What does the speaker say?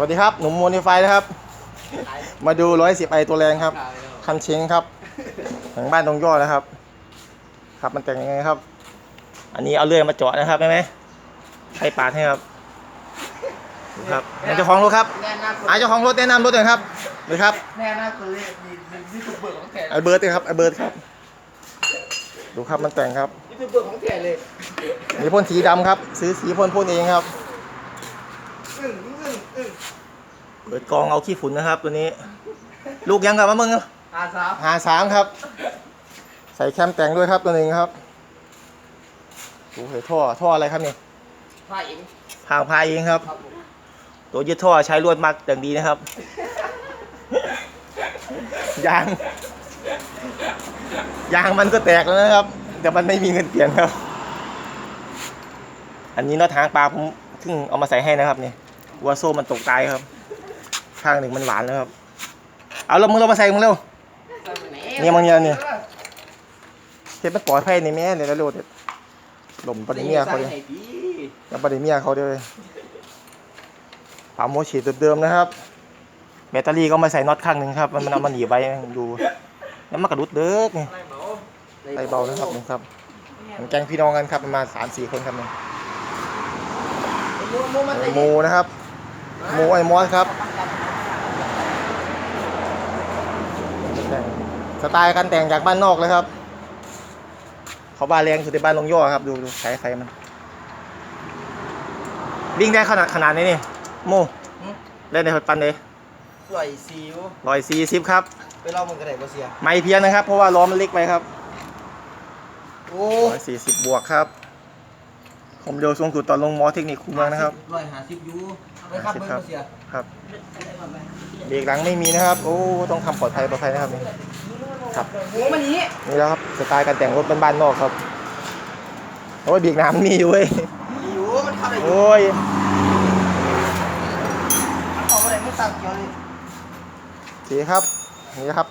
วัสดีครับ หนุ่มโมนิฟายนะครับ มาดูร้อยสิบไอตัวแรงครับ คันเชงครับของบ้านตรงย่อนะครับ ครับมันแต่งยังไงครับ อันนี้เอาเลื่อยมาเจาะนะครับได้ไหมใครปาดให้ครับดูครับให้เจ้าของรถครับแน่นาคนอาเจ้าของรถแนะนำรถหน่อยครับเลยครับแน่นาคนเลยมียูทูบเบอร์ของแท้ไอเบิร์ดเลยครับไอเบิร์ดครับ ดูครับมันแต่งครับยูทูบเบอร์ของแท้เลยมีพ่นสีดำครับ ซื้อสีพ่นพ่นเองครับอึ้งอึ้งอึ้ง เปิดกองเอาขี้ฝุ่นนะครับ ตัวนี้ ลูกยังกับมะมึงอาสาวหาสามครับ ใส่แคมแต่งด้วยครับตัวหนึ่งครับดูเหยท่อท่ออะไรครับนี่ผ้าเองพางพายเองครับครับผมตัวยึดท่อใช้ลวดมักอย่างดีนะครับยางยางมันก็แตกแล้วนะครับ แต่มันไม่มีเงินเปลี่ยนครับ อันนี้น็อตหางปลาผมเพิ่งเอามาใส่ให้นะครับนี่ วัวโซ่มันตกตายครับ ข้างหนึ่งมันหวานแล้วครับ เอาแล้วมึงเรามาใส่มึงเร็วเนี่ยมึงเนี่ยเนี่ยเฮ็ดมันปลอดภัยในแม่เนี่ยแล้วโลดหล่มปริเมียเขาเลยใส่ดียังปริเมียเขาเลยปั๊มโมฉีดเดิมๆนะครับ แบตเตอรี่ก็มาใส่น็อตข้างหนึ่งครับ มันมันเอามันหนีบไว้ดูแล้วมันกระดุดเด้อนี่อะไรเบาใส่เบานะครับนี่ครับมันแกงพี่น้องกันครับประมาณสามสี่คนครับนี่มูมูมันหมูนะครับ หมูไอ้มอสครับ สไตล์การแต่งจากบ้านนอกเลยครับ เขาบ้านแรงสุดในบ้านลงย่อครับ ดูดูสายไฟมัน วิ่งได้ขนาดขนาดนี้นี่โมเล่นในปันเลยปล่อยซิวร้อยสี่สิบครับ ไปเล่ามันกระไดบ่เสีย ไม่เพียงนะครับ เพราะว่าล้อมันเล็กไปครับ โอ้ร้อยสี่สิบบวกครับ ผมเร็วสูงสุดตอนลงมอเทคนิคคูเมืองนะครับ ร้อยห้าสิบยูไปครับเบอร์บ่เสียครับ เบรกหลังไม่มีนะครับ โอ้ ต้องทำปลอดภัยปลอดภัยนะครับนี่ครับโอ้มันนี้นี่แล้วครับสไตล์การแต่งรถบ้านๆนอกครับโอ้ยเบรกหน้ำมีอยู่เว้ยอยู่มันเข้าได้อยู่โอ้ย มันออกมาได้มันตั้งเกี่ยวเลยโอเคครับ นี่นะครับ